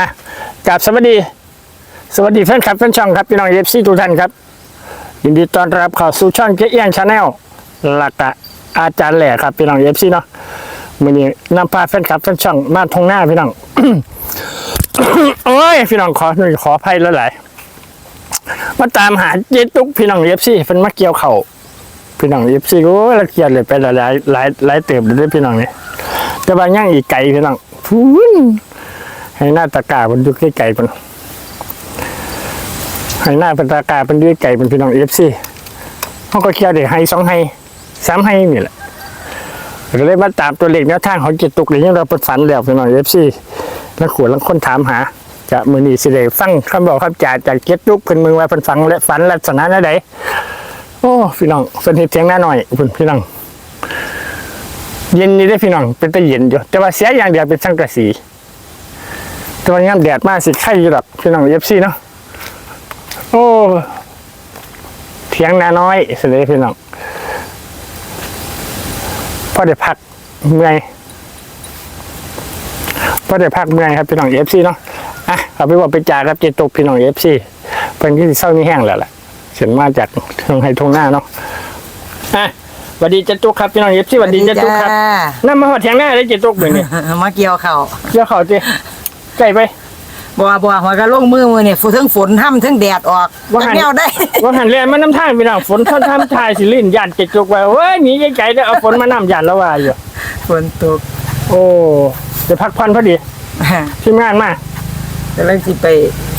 อะกับสวัสดี สวัสดีแฟนคลับแฟนช่องครับพี่น้องเอฟซีทุกท่านครับ ยินดีต้อนรับเข้าสู่ช่องเจ๊เอียงชาแนลหลักะอาจารย์แหล่ครับพี่น้องเอฟซีเนาะมื่อนี้นำพาแฟนคลับแฟนช่องมาทงหน้าพี่น้องโอ้ยพี่น้องขอหน่อยขออภัยแล้วหลายมาตามหาเจ๊ตุ๊กพี่น้องเอฟซีเป็นมาเกี่ยวเข่าพี่น้องเอฟซีโอ้ยละเกียดเลยไปหลายหลายหลายหลายเติบเลยพี่น้องเนี่ยแต่ว่าย่างอีกไก่พี่น้องพูน ให้หน้าตะกร้ามันยู่ใกล้ๆมันให้หน้าเป็นตากาเป็นด้วยไก่เป็นพี่น้องเอฟซีเขาก็เคี่ยวเด็กให้สองให้สามให้นี่แหละก็เลยมาตามตัวเลขแนวทางของเจ็ดตุกเลยยังเราเปิดฝันแล้วพี่น้องเอฟซีแล้วขวดแล้วคนถามหาจะมือนีสิเลยฟังคำบอกคำจ่าจากเจ็ดตุกเป็นมือว่าเป็นฟังและฝันลักษณะนั้นใดโอ้พี่น้องเป็นเหตุเทียงหน้าหน่อยคุณพี่น้องเย็นนี่ได้พี่น้องเป็นตะเย็นอยู่แต่ว่าเสียอย่างเดียวเป็นสังกะสี แต่ว่าย่ำแดดมากสิไข่อยู่หรอกพี่น้องเอฟซีเนาะโอ้เถียงนาน้อยเสด็จพี่น้องพอได้พักเมื่อยพอได้พักเมื่อยครับพี่น้องเอฟซีเนาะอะเอาไปบอกไปจ่าครับเจตกพี่น้องเอฟซีเป็นที่เศร้านี่แห้งแล้วแหละเสียงมาจากทางไฮทงหน้าเนาะอะสวัสดีเจตุกครับพี่น้องเอฟซีสวัสดีเจตุกครับนั่นมาหอดเถียงหน้าได้เจตุกเลยนี่มาเกี่ยวเข่าเจ้าเขาจี ใกล้ไปบัวบัวหัวกระลงมือมือเนี่ยฝนทั้งฝนห้ำทั้งแดดออกว่าหันจักแนวได้ ว่าหันเรียนมาน้ำท่างพี่น้องฝนท่อนท่ามทายสิลิ่นยันเจ็ดจุกไว้เว้ยหนีไกลๆได้อเอาฝนมาน้ำยันแล้วว่าอยู่ ฝนตกโอ้จะพักผ่อนพอดีทีมงานมาจะเลยสิไป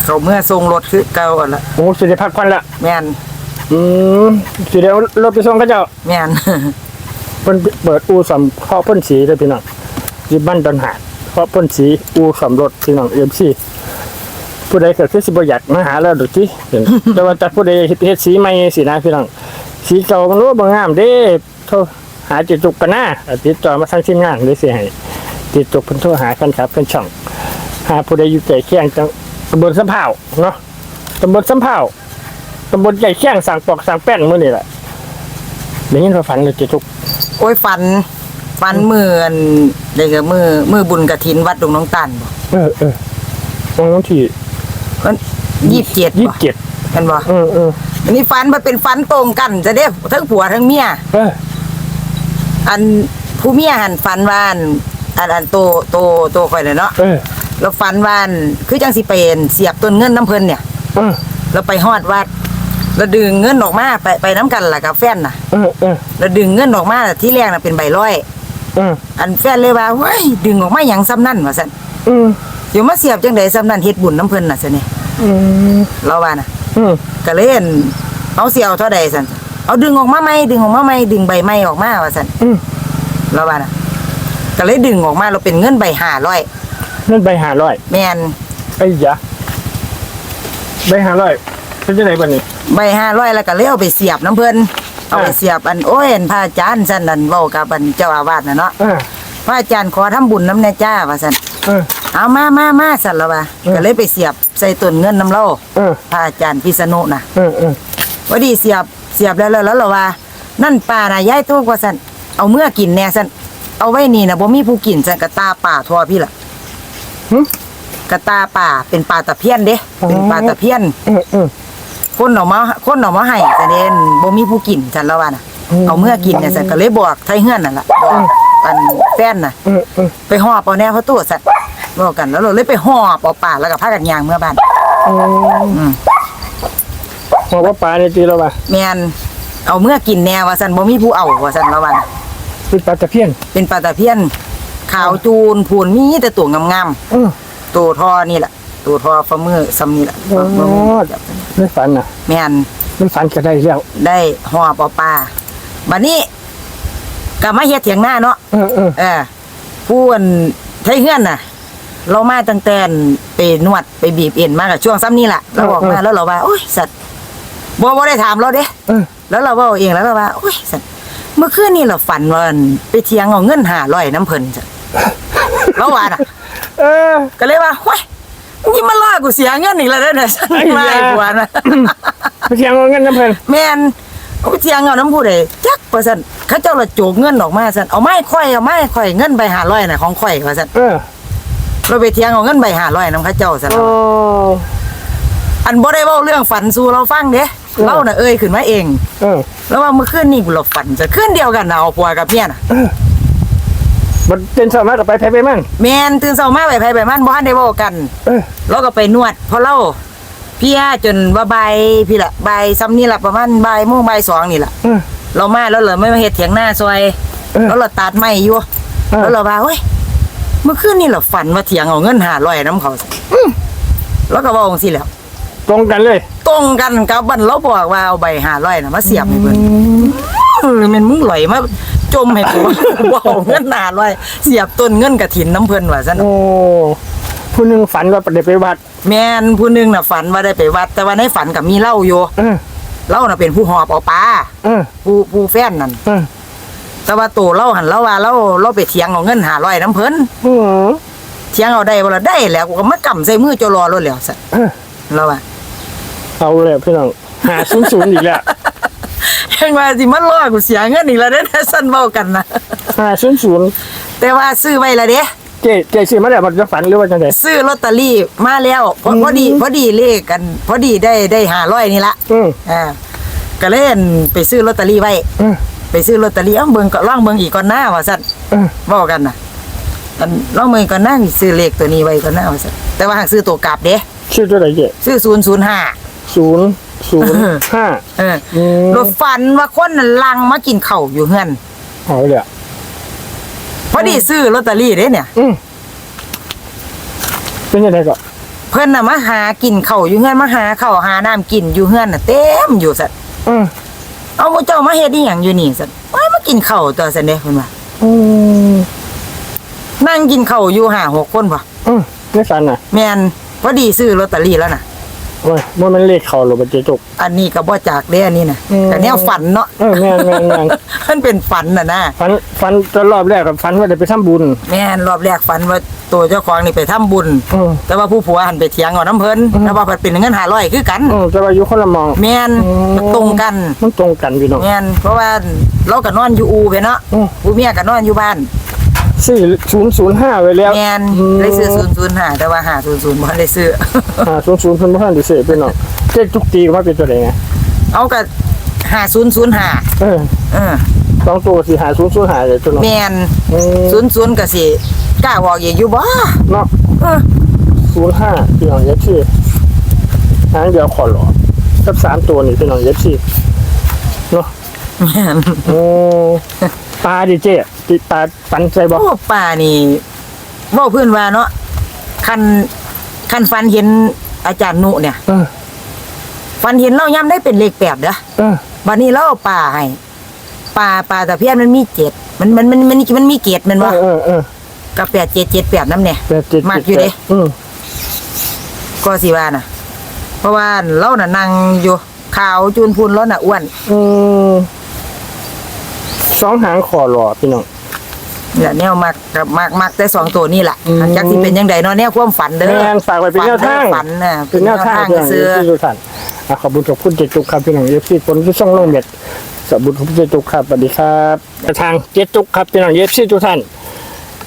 เขาเมื่อทรงรถคือเก่าอะละโอ้สิได้พักผ่อนละแม่นอืมสิเดี๋ยวรถไปส่งเขาเจ้าแม่น เพิ่นเปิดอู่สำเคาะพ่นสีเลยพี่น้องยิบบ้านตอนหาด เคาะพ่นสีอูสำรถพี่น้องเอ็มซีผู้ใดเกิดขึ้นสิบอยากมาหาเราดูที่เห็นแต่ว่าแต่ผู้ใดเฮ็ดเฮ็ดสีใหม่สีนะพี่น้องสีเก่ามันรู้ว่าบ่งามเด้โทรหาจิตจุกกันหน้าติดต่อมาทางทีมงานได้สิให้ติดจุกเพิ่นโทรหากันครับเป็นช่องหาผู้ใดอยู่ใจเคียงจังตำบลสำเภาเนาะตำบลสำเภาตำบลใจเคียงสั่งปอกสั่งแป้นมื้อนี่แหละได้ยินว่าฝันเลยจิตจุกโอ้ยฟัน ฟันมืออันเด็กมือมือบุญกระถินวัดดงน้องตันบ่เออเออตรงนั้นที่มันยี่สิบเจ็ดยี่บ่สิบเจ็ดกันบ่เออเอออันนี้ฟันมันเป็นฟันตรงกันจะได้ทั้งผัวทั้งเมียเอออันผู้เมียหันฟันวาอันอันอันโตโตโตค่อยเลยเนาะเออแล้วฟันวาอันคือจังสิเป็นเสียบต้นเงินน้ำเพิ่นเนี่ยเออแล้วไปฮอดวัดแล้วดึงเงินออกมาไปไปน้ำกันล่ะกับแฟนน่ะเออเออแล้วดึงเงินออกมาที่แรกน่ะเป็นใบร้อยเอออันแฟนเลยว่าเว้ยดึงออกมาหยังซ้ำนั่นว่าซั่นเออเดี๋ยวมาเสียบจังไดซ้ำนั่นเฮ็ดบุญน้ำเพิ่นน่ะซั่นนี่อืมเราว่าน่ะอืมก็เลยอั่นเอาเสียวเท่าใดซั่นเอาดึงออกมาไหมดึงออกมาไหมดึงใบไม้ออกมาว่าซั่นอืมเราว่าน่ะก็เลยดึงออกมาเราเป็นเงินใบ500นั่นใบหาร้อยแม่นไอ้ยะใบหาร้อยเป็นจะไหนบ้านี้ใบ500แล้วก็เลยเอาไปเสียบน้ำเพิ่น เอาไปอ่าเสียบอันโอ้ยอันพระอาจารย์ซั่นนั่นเว้ากับอันเจ้าอาวาสน่ะเนาะเออพระอาจารย์ขอทำบุญน้ำแน่จ้าว่าซั่นเออ เอามามามาสั่นและว่าเออ ก็เลยไปเสียบใส่ต้นเงินน้ำเล่าเออพระอาจารย์พิษณุน่ะ เออเออว่าดีเสียบเสียบแล้วแล้วแล้วเหรอว่า นั่นป่าน่ะย้ายทุกว่าสั่นเอาเมื่อกินแน่สั่นเอาไว้นี่น่ะบ่มีผู้กินสั่นกระตาป่าทั่วพี่ล่ะหึกระตาป่าเป็นปลาตะเพียนเด้อ๋อเป็นปลาตะเพียนเออเออ คนเอามาคนเอามาให้แต่เด่นบ่มีผู้กินสั่นแล้วว่าน่ะอืมเอาเมื่อกินเนี่ยสั่นก็เลยบอกไทเฮือนนั่นล่ะบอกอันแฟนน่ะเออเออไปหอบเอาแน่เขาตัวสัตว์บอกกันแล้วเราเลยไปหอบเอาป่าแล้วก็พากันยางเมื่อบ้านอืมบอกว่าปลาในตีเราป่ะแมนเอาเมื่อกินแน่ว่าสันบ่มีผู้เอาว่าสันแล้ววันเป็นปลาตะเพียน เป็นปลาตะเพียน ขาวจูนพูนมีแต่ตัวงามเออๆตัวทอนี่แหละ ตัวทอฝ่ามือซ้ำนี่แหละโอ้ไม่ฝันน่ะแมนไม่ฝันก็ได้แล้ว ได้หอบเอาปลาบัดนี้ก็มาเฮ็ดเถียงหน้าเนาะเออเออเออผู้อันไทเฮือนน่ะ เรามาตั้งแต่ไปนวดไปบีบเอ็นมากับช่วงซ้ำนี่แหละเราบอกมาแล้วเราว่าโอ้ยสัตว์บ่บ่ได้ถามเราเด้เออแล้วเราเว้าเองแล้วเราว่าโอ้ยสัตว์เมื่อคืนนี่เราฝันว่าอั่นไปเที่ยงเอาเงินหาร้อยน้ำเพิ่นจ้ะเราว่าน่ะเออก็เลยว่าโอ้ย นี่มาล่อกูเสียเงินอีกแล้วเด้อเนี่ยฉันไอ้ไม่ยากว่านะไปเที่ยงเอาเงินน้ำเพลินแม่นเอาไปเที่ยงเอาน้ำผู้ใดจักว่าซั่นเขาเจ้าละโจกเงินออกมาซั่นเอาไม้ข่อยเอาไม้ข่อยเงินไปหาร้อยน่ะของข่อยว่าซั่นเออเราไปเถียงเอาเงินใบ500นำเขาเจ้าซะโอ้แล้วอันบ่ได้เว้าเรื่องฝันสู่เราฟังเด้เราน่ะเอ่ยขึ้นมาเอง เออ แล้วว่าเมื่อคืนนี้กูเราฝันจะคืนเดียวกันน่ะเอาผัวกับเมียน่ะ มันเป็นสามารถกับไปไผไปมั่ง แม่นตื่นเช้ามาไปไผไปมันบ่ทันได้เว้ากันเออเราก็ไปนวดเพราะเราเพี่ยจนว่าบ่ายพี่ละบ่ายซ้ำนี่ละประมาณบ่ายโมงบ่ายสองนี่ละ เออ เรามาแล้วเหรอไม่มาเฮ็ดเถียงหน้าซอย เออแล้วเราตัดไม้อยู่เออ แล้วเราว่าเฮ้ยเมื่อคืนนี่เราฝันว่าเถียงเอาเงิน500น้ำเขาแล้วก็เว้าจังซี่แหล้วตรงกันเลย ตรงกันกับบันเราบอกว่าเอาใบ500น่ะมาเสียบให้เพิ่นเออแม่นมึงไหลมา จมให้กูว่าเอาเงิน500เสียบต้นเงินกฐินน้ำเพิ่นว่าซั่นโอ้ผู้หนึงฝันว่าได้ไปวัด แม่นผู้หนึงน่ะฝันว่าได้ไปวัด แต่ว่าในฝันก็มีเหล้าอยู่เออเราน่ะเป็นผู้หอบเอาปลาเออผู้ผู้แฟนนั่นเออแต่ว่าตัวเราหันเราว่าเราเราไปเถียงเอาเงินหาร้อยน้ำเพิ่นอือเถียงเอาได้บ่ล่ะได้แล้วกูก็มากำใส่มือเจารอรถแล้วสัเออเราว่าเอาเลยพี่น้องหาศูนย์ศูนย์อีกแล้ว ยังว่าสิมันรอกูเสียเงินอีกแล้วเด้อสั่นเว้ากันนะหาศูนย์ศูนย์แต่ว่าซื้อไว้และเด้เจ๊เจ๊ซื้อมาแล้วมันจะฝันหรือว่าจังไดซื้อลอตเตอรี่มาแล้วพอพอดีพอดีเลขกัน พอดีได้ได้500นี่ละอืออ่าก็เล่นไปซื้อลอตเตอรี่ไว้เออไปซื้อลอตเตอรี่เอ้าเบิ่งก็ลองเบิ่งอีกก่อนหน้าว่าซั่นเออ เว้ากันน่ะอันลองเบิ่งก่อนหน้านี่ซื้อเลขตัวนี้ไว้ก่อนหน้าว่าซั่นแต่ว่าหากซื้อตัวกลับเด้ ชื่อตัวไหนเจ๊ซื้อ005ศูนย์ ศูนย์ห้าเอออืมรถฝันว่าคนน่ะลังมากินข้าวอยู่เฮือนเอาเลยอะพอดีซื้อลอตเตอรี่เด้เนี่ย อืมเป็นยังไงก็เพิ่นน่ะมาหากินข้าวอยู่เฮือนมาหาข้าวหาน้ำกินอยู่เฮือนน่ะเต็มอยู่สัตว์อืมเอาหมู่เจ้ามาเฮ็ดอีหยังอยู่นี่สัตว์ว้ายมากินข้าวตัวซั่นเด้เพิ่นว่าอืมนั่งกินข้าวอยู่ห้าหกคนบ่อืมไม่ฝันน่ะ แม่นพอดีซื้อลอตเตอรี่แล้วน่ะ โอ้ยว่ามันเลขเขาหรือมันเจ๊จก อันนี้ก็บ่จากเด้อันนี้น่ะอืม แต่แนวฝันเนาะเออแม่นแม่นแม่นมันเป็นฝันน่ะนะฝันฝันตอนรอบแรกกับฝันว่าได้ไปทำบุญแม่นรอบแรกฝันว่าตัวเจ้าของนี่ไปทำบุญ อืม แต่ว่าผู้ผัวหันไปเถียงเอาน้ำเพิ่นแล้วว่าเพิ่นเป็นเงิน500คือกัน อืมแต่ว่าอยู่คนละหมอง แม่นอืม มันตรงกัน มันตรงกันพี่น้อง แม่นเพราะว่าเราก็นอนอยู่อูไปเนาะอืม ผู้เมียก็นอนอยู่บ้าน ซื้อศูนย์ศูนย์ห้าไว้แล้วแม่นได้ซื้อ005แต่ว่า500บ่ได้ซื้อ อ่าศูนย์ศูนย์เพิ่นบ่ทันได้ซื้อพี่น้องเจ๊จุกตีมาเป็นตัวไหนไงเอาก็5005เออเออสองตัวสิหาศูนย์ศูนย์หาเลยตัวน้องแม่นอืม00ก็สิกล้าบอกอีกอยู่บ่เนาะเออศูนย์ห้าพี่น้องเย็บซี่หางเดียวขอหลอกับสามตัวนี่พี่น้องเย็บซี่เนาะแม่นโอ้ปลาดิเจ๊ ติปลาปันใจบ่โอ้ป้านี่เว้าเพิ่นว่าเนาะคันคันฟันเห็นอาจารย์นุเนี่ย เออฟันเห็นเราย่ำได้เป็นเลขแปดเด้อเออบัดนี้เราเอาปลาให้ปลาปลาตะเพียนมันมีเจ็ดมันมันมันมันมันมีเกตแมันเอบ่อเออเออกับแปดเจ็ดเจ็ดแปดน้ำเนี่ย แปดเจ็ดมักอยู่เด้อืมก็สิว่าน่ะ เพราะว่าเราน่ะนั่งอยู่ขาวจูนพูนแล้วน่ะอ้วนอืมสองหางขอหลอพี่น้อง นี่แหละแนวมักกับมักมักแต่สองตัวนี่แหละอืมหลังจากที่เป็นยังไงเนาะแนวความฝันเด้อแม่นฝากไว้เป็นแนวทาง ฝันน่ะเป็นแนวทางพี่น้องซื้อที่ทุกท่านอะขอบคุณขอบคุณเจจุกครับพี่น้องเอฟซีคนที่ช่องลงเบ็ดขอบคุณขอบคุณเจจุกครับสวัสดีครับทางเจจุกครับพี่น้องเอฟซีทุกท่าน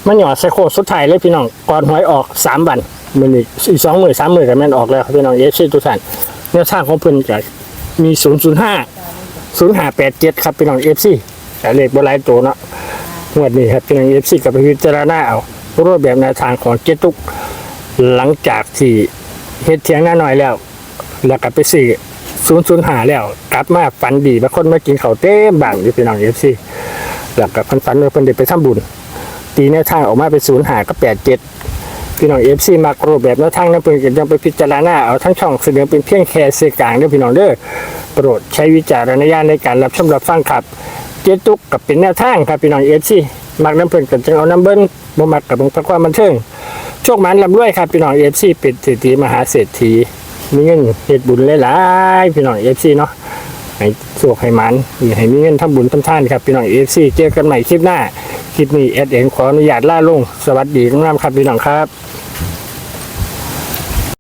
มันหยอดไซโคสุดท้ายเลยพี่น้องก่อนหวยออกสามวันมือนี้อีกสองหมื่นสามหมื่นกับแม่นออกแล้วครับพี่น้องเอฟซีทุกท่านแนวทางของเพิ่นจะมีศูนย์ศูนย์ห้าศูนย์ห้าแปดเจ็ดครับพี่น้องเอฟซีแต่เลขบหลายตัวเนาะ งวดนี้ครับพี่น้องเอฟซีกับปพิจารณาเอารูปแบบแนวทางของเจตุก หลังจากที่เฮ็ดเทียงหน้าหน่อยแล้ว แล้วกลับไปสี่ศูนย์ศูนย์หาแล้ว กลับมาฝันดีบางคนมากินเขาเต้มบางอยู่พี่น้องเอฟซีแล้วกับฝันฝันว่าเพิ่นได้ไปทำบุญ ตีแนวทางออกมาเป็นศูนย์หาก็แปดเจ็ดพี่น้องเอฟซีมากรูปแบบแนวทางนั้นเพิ่นก็ยังไปพิจารณาเอาทั้งช่องเสนอเป็นเพียงแค่เสกลางเด้อพี่น้องเด้อโปรดใช้วิจารณญาณในการรับชมรับฟังครับ เจตุกกับเป็นแนวทางครับพี่น้องเอฟซีมักน้ำเพิ่นก็จึงเอาน้ำเบิ้ลบ่มักกับเบิ่งพระความบันเทิงโชคมันลำรวยครับพี่น้องเอฟซีเป็นเศรษฐีมหาเศรษฐีมีเงินเฮ็ดบุญหลายๆพี่น้องเอฟซีเนาะให้โชคให้มันให้มีเงินทำบุญทำทานครับพี่น้องเอฟซีเจอกันใหม่คลิปหน้าคลิปนี้แอดเองขออนุญาตล่าลง สวัสดีงามๆครับพี่น้องครับ